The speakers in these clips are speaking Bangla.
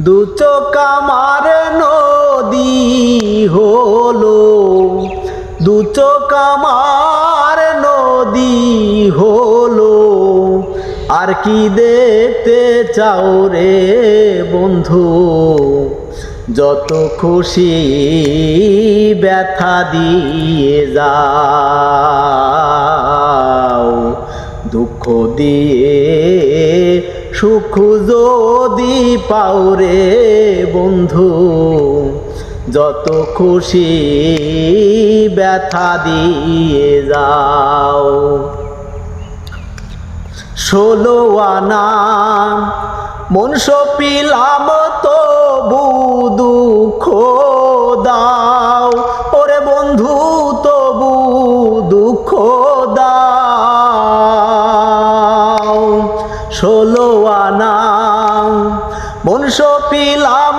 দু চোখ নদী হলো। দু চোখ নদী হলো। আর কি দেখতে চাও রে বন্ধু? যত খুশি ব্যথা দিয়ে যাও দুঃখ দিয়ে, সুখ যদি পাও রে বন্ধু, যত খুশি ব্যথা দিয়ে যাও। ষোলো আনা, মন সপিলাম তবু দুঃখ দাও। ওরে বন্ধু, তবু দুঃখ দাও। ষোলো আনা মন সপিলাম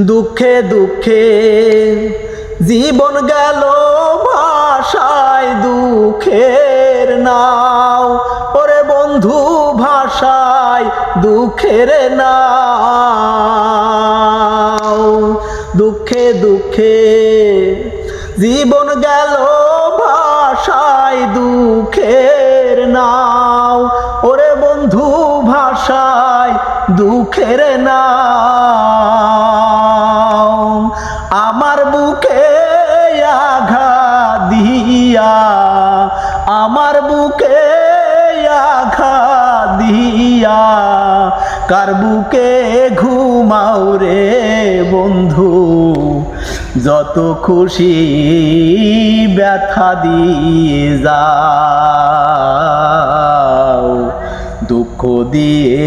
দুঃখে দুঃখে জীবন গেল ভাষায় দুঃখের নাও। ওরে বন্ধু, ভাষায় দুঃখের নাও। দুঃখে দুঃখে জীবন গেল ভাষায় দুঃখের নাও। ওরে বন্ধু, ভাষায় দুঃখের নাও। আমার বুকে আঘাত দিয়া, আমার বুকে আঘাত দিয়া, কার বুকে ঘুমাও রে বন্ধু? যত খুশি ব্যথা দিয়ে যাও, দুঃখ দিয়ে